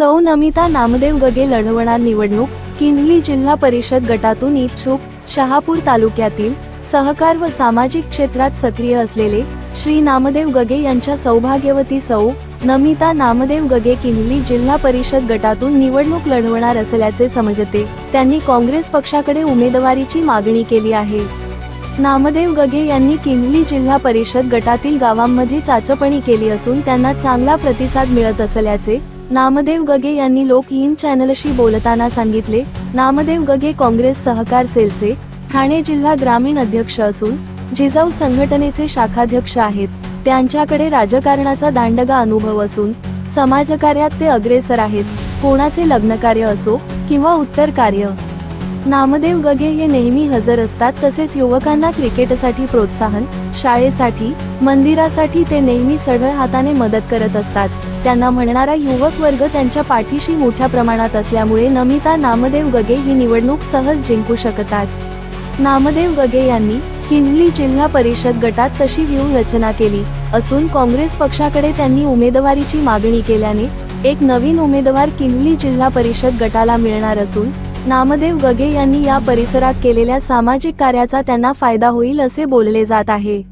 सौ नमिता नामदेव गगे लढवणार निवडणूक किनली जिल्हा परिषद गटातून इच्छुक शहापूर तालुक्यातील सहकार व सामाजिक क्षेत्रात सक्रिय असलेले श्री नामदेव गगे यांच्या सौभाग्यवती सौ नमिता नामदेव गगे किनली जिल्हा परिषद गटातून निवडणूक लढवणार असल्याचे समजते. त्यांनी काँग्रेस पक्षाकडे उमेदवारीची मागणी केली आहे. नामदेव गगे यांनी किनली जिल्हा परिषद गटातील गावांमध्ये चाचपणी केली असून त्यांना चांगला प्रतिसाद मिळत असल्याचे नामदेव गगे यांनी लोक इन चॅनलशी बोलताना सांगितले नामदेव गगे काँग्रेस सहकार सेलचे ठाणे जिल्हा ग्रामीण अध्यक्ष असून जिजाऊ संघटनेचे शाखाध्यक्ष आहेत. त्यांच्याकडे राजकारणाचा दांडगा अनुभव असून समाजकार्यात ते अग्रेसर आहेत. कोणाचे लग्नकार्य असो किंवा उत्तर कार्य नामदेव गगे हे नेहमी हजर असतात तसेच युवकांना क्रिकेटसाठी प्रोत्साहन शाळेसाठी मंदिरासाठी ते नेहमी सढळ हाताने मदत करत असतात. त्यांना म्हणणारा युवक वर्ग त्यांच्या पाठीशी मोठ्या प्रमाणात असल्यामुळे नमिता नामदेव गगे ही निवडणूक सहज जिंकू शकतात. नामदेव गगे यांनी किनली जिल्हा परिषद गटात तशी व्यूह रचना केली असून काँग्रेस पक्षाकडे त्यांनी उमेदवारीची मागणी केल्याने एक नवीन उमेदवार किनली जिल्हा परिषद गटाला मिळणार असून नामदेव गगे यांनी या परिसरात केलेल्या सामाजिक कार्याचा त्यांना फायदा होईल असे बोलले जात आहे.